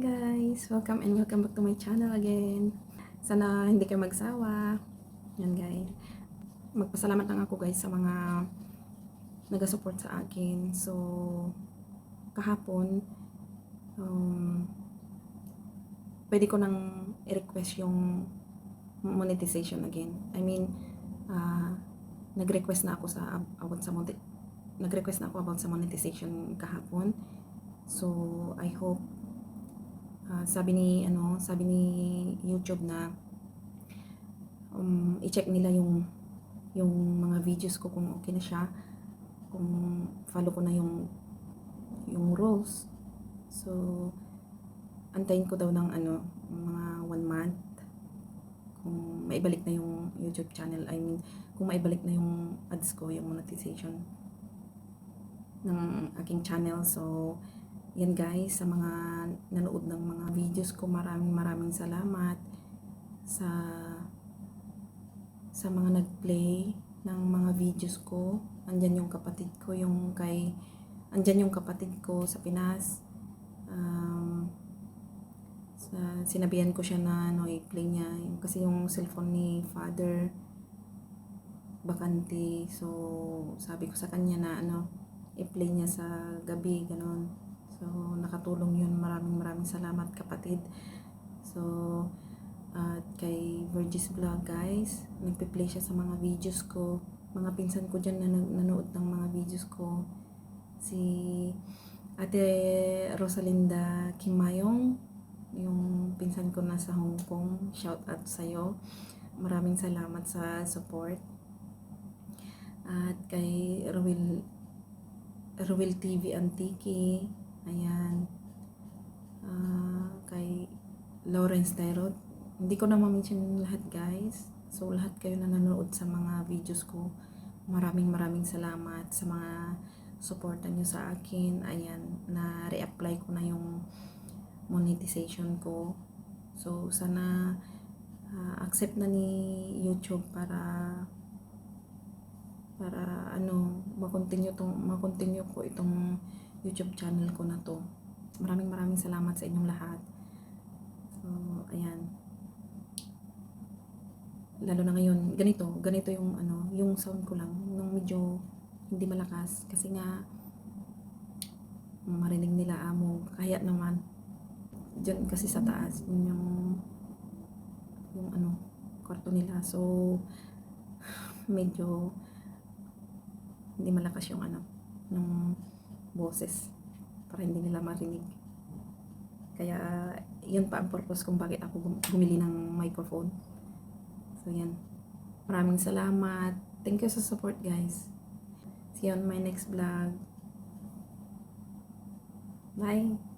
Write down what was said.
guys! Welcome and welcome back to my channel again. Sana hindi kayo magsawa. Yan guys. Magpasalamat lang ako guys sa mga nagasupport sa akin. So, kahapon, um, pwede ko nang i-request yung monetization again. I mean, ah, nag-request na ako sa about sa nag-request na ako about sa monetization kahapon. So, I hope ah, sabi ni ano, sabi ni YouTube na um, i-check nila yung yung mga videos ko kung okay na siya, kung follow ko na yung yung rules. So, antayin ko daw ng ano, mga one month kung maibalik na yung YouTube channel. I mean, kung maibalik na yung ads ko, yung monetization ng aking channel. So, yan guys, sa mga nanood ng mga videos ko, maraming maraming salamat sa sa mga nag-play ng mga videos ko. Andyan yung kapatid ko, yung kay andyan yung kapatid ko sa Pinas. Um, sa, sinabihan ko siya na ano, i-play niya. Kasi yung cellphone ni father bakante. So, sabi ko sa kanya na ano, i-play niya sa gabi, ganun. So, nakatulong yun. Maraming maraming salamat kapatid. So, at kay Virgis Vlog guys, nagpe-play siya sa mga videos ko. Mga pinsan ko dyan na nan- nanood ng mga videos ko. Si Ate Rosalinda Kimayong, yung pinsan ko nasa Hong Kong. Shout out sa'yo. Maraming salamat sa support. At kay Ruel Ruel TV Antique. Ayan. Ah, kay Lawrence Tyrod. Hindi ko na ma-mention lahat guys. So lahat kayo na nanonood sa mga videos ko. Maraming maraming salamat sa mga suporta nyo sa akin. Ayan, na re-apply ko na yung monetization ko. So sana ah, accept na ni YouTube para para ano, ma-continue tong ma-continue ko itong YouTube channel ko na to. Maraming maraming salamat sa inyong lahat. So, ayan. Lalo na ngayon, ganito, ganito yung ano, yung sound ko lang, nung medyo hindi malakas kasi nga marinig nila amo, kaya naman diyan kasi sa taas yun yung yung ano, kwarto nila. So, medyo hindi malakas yung ano, yung boses para hindi nila marinig. Kaya, yun pa ang purpose kung bakit ako bumili ng microphone. So, yan. Maraming salamat. Thank you sa support, guys. See you on my next vlog. Bye!